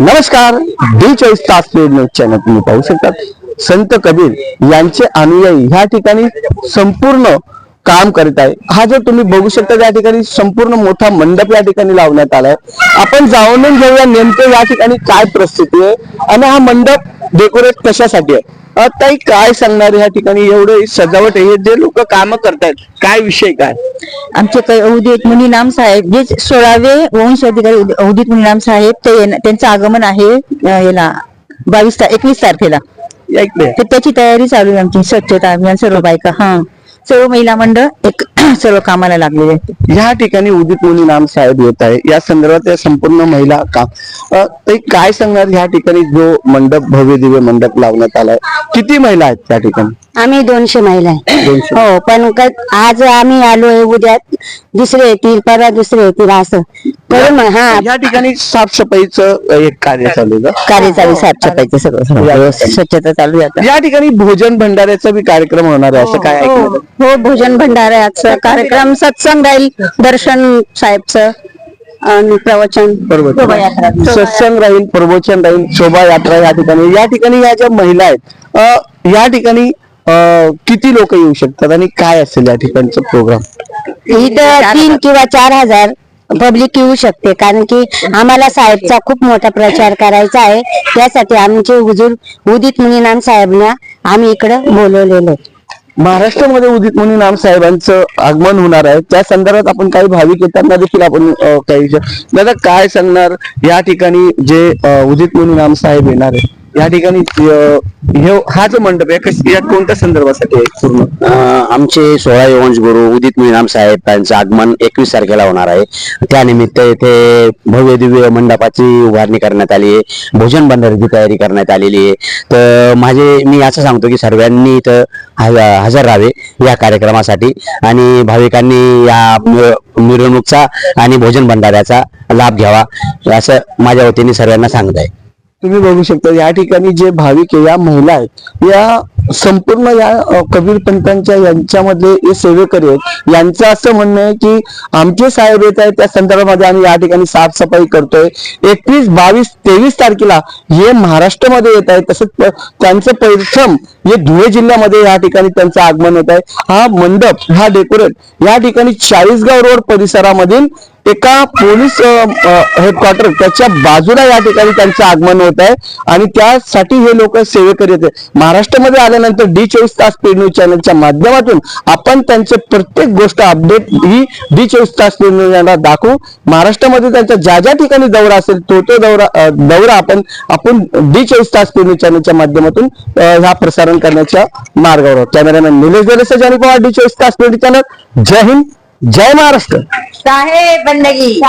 नमस्कार डी चोवीस तास न्यूज चॅनल तुम्ही पाहू शकतात. संत कबीर यांचे अनुयायी ह्या ठिकाणी संपूर्ण काम करीत आहे. हा जो तुम्ही बघू शकता त्या ठिकाणी संपूर्ण मोठा मंडप या ठिकाणी लावण्यात आलाय. आपण जाणून घेऊया नेमकं या ठिकाणी काय परिस्थिती आहे आणि हा मंडप डेकोरेट कशासाठी आहे. ताई काय सांगणार या ठिकाणी? एवढं सजावट आहे. हे जे लोक काम करतायत काय विषय काय? आमचे काही उदित मुनिनाम साहेब जे सोळावे वंश अधिकारी उद- उदित मुनिनाम साहेब ते त्यांचं आगमन आहे याला बावीस एकवीस तारखेला. तर त्याची तयारी चालू आहे आमची स्वच्छता अभियान सर्व बायका हा. सर्व महिला मंडळ एक सर्व कामाला लागलेले आहेत. या ठिकाणी उदित मुनी नाम साहेब येत आहे. या संदर्भात या संपूर्ण महिला का? ते काय सांगणार? या ठिकाणी जो मंडप भव्य दिव्य मंडप लावण्यात आलाय. किती महिला आहेत त्या ठिकाणी? आम्ही दोनशे महिला आहे. दोनशे. हो पण क- आज आम्ही आलोय उद्या दुसरे येतील परवा दुसरे येतील असं. करून मग हा. या ठिकाणी साफसफाईचं एक कार्य चालू आहे का? कार्य चालू आहे साफसफाईचं सगळं व्यवस्थित स्वच्छता चालू आहे या ठिकाणी भोजन भंडाऱ्याचा बी कार्यक्रम होणार आहे असं काय हो. ऐकलं हो भोजन भंडाऱ्याचा कार्यक्रम सत्संग राहील दर्शन साहेबचं आणि प्रवचन. बरोबर. शोभायात्रा. सत्संग राहील प्रवचन राहील शोभायात्रा या ठिकाणी. या ठिकाणी या ज्या महिला आहेत अ, या ठिकाणी किती लोक येऊ शकतात आणि काय असेल या ठिकाणचं प्रोग्राम इथं तीन किंवा चार हजार पब्लिक येऊ शकते कारण की आम्हाला साहेबचा खूप मोठा प्रचार करायचा आहे. त्यासाठी आमचे हुजूर उदित मुनिनाम साहेबना आम्ही इकडं बोलवलेलो. महाराष्ट्रामध्ये उदित मुनी नाम साहेबांचं आगमन होणार आहे. त्या संदर्भात आपण काही भाविक येताना देखील आपण काही दादा काय सांगणार या ठिकाणी जे उदित मुनी नाम साहेब येणार आहे या ठिकाणी हे हा जो मंडप आहे यात कोणत्या संदर्भासाठी आहे पूर्ण? आमचे सोळा वंश गुरु उदित मिनाम साहेब त्यांचं आगमन एकवीस तारखेला होणार आहे. त्यानिमित्त येथे भव्य दिव्य मंडपाची उभारणी करण्यात आली आहे. भोजन भंडारीची तयारी करण्यात आलेली आहे. तर माझे मी असं सांगतो की सर्वांनी इथं हजर राहावे या कार्यक्रमासाठी आणि भाविकांनी या मिरवणूकचा आणि भोजन भंडाऱ्याचा लाभ घ्यावा असं माझ्या वतीने सर्वांना सांगत आहे. तुम्ही बघू शकता या ठिकाणी जे भाविक आहे या महिला आहेत या संपूर्ण या कबीर पंतांच्या यांच्यामधले हे सेवेकरी आहेत. यांचं असं म्हणणं आहे की आमचे साहेब येत आहेत त्या संदर्भामध्ये आम्ही या ठिकाणी साफसफाई करतोय. एकवीस बावीस तेवीस तारखेला हे महाराष्ट्रामध्ये येत आहे तसंच त्यांचं प्रथम हे धुळे जिल्ह्यामध्ये या ठिकाणी त्यांचं आगमन होत आहे. हा मंडप हा डेकोरेट या ठिकाणी चाळीसगाव रोड परिसरामधील एका पोलीस हेडक्वार्टर त्याच्या बाजूला या ठिकाणी त्यांचं आगमन होत आहे. आणि त्यासाठी हे लोक सेवेकरी येते महाराष्ट्रामध्ये आल्यानंतर डी चोवीस तास पेड न्यूज चॅनलच्या माध्यमातून आपण त्यांचे प्रत्येक गोष्ट अपडेट ही डी चोवीस तास पेड न्यूज चॅनलला दाखवू. महाराष्ट्रामध्ये त्यांच्या ज्या ज्या ठिकाणी दौरा असेल तो तो दौरा दौरा आपण आपण डी चोवीस तास पेड न्यूज चॅनलच्या माध्यमातून हा ह्या प्रसारण करण्याच्या मार्गावर आहोत. कॅमेरामॅन निलेश दरेसा जानी पवार डी चोवीस तास पेड चॅनल. जय हिंद. जय महाराष्ट्र. साहेब बंदगी.